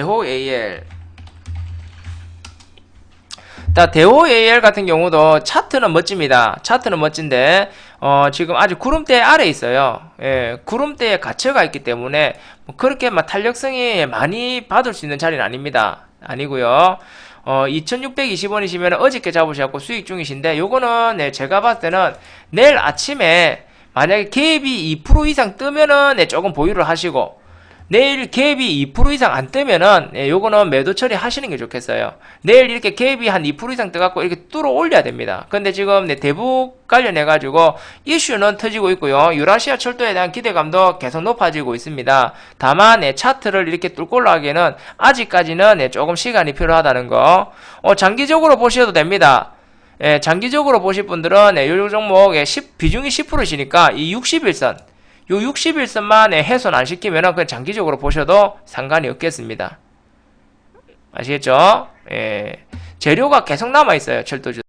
대호 AL. 자, 대호 AL 같은 경우도 차트는 멋집니다. 차트는 멋진데, 어, 지금 아주 구름대 아래 있어요. 예, 구름대에 갇혀가 있기 때문에, 뭐 그렇게 막 탄력성이 많이 받을 수 있는 자리는 아닙니다. 아니고요 어, 2620원이시면 어저께 잡으셔갖고 수익 중이신데, 요거는, 네, 제가 봤을 때는 내일 아침에 만약에 갭이 2% 이상 뜨면은, 네, 조금 보유를 하시고, 내일 갭이 2% 이상 안 뜨면은 예, 요거는 매도 처리 하시는 게 좋겠어요. 내일 이렇게 갭이 한 2% 이상 떠갖고 이렇게 뚫어 올려야 됩니다. 근데 지금 네, 대북 관련해 가지고 이슈는 터지고 있고요. 유라시아 철도에 대한 기대감도 계속 높아지고 있습니다. 다만 네, 차트를 이렇게 뚫고 올라가기에는 아직까지는 네, 조금 시간이 필요하다는 거. 어, 장기적으로 보셔도 됩니다. 예, 장기적으로 보실 분들은 네, 요 종목의 10, 비중이 10%시니까 이 61선 요 61선만 훼손 안 시키면은 그냥 장기적으로 보셔도 상관이 없겠습니다. 아시겠죠? 예. 재료가 계속 남아 있어요. 철도주.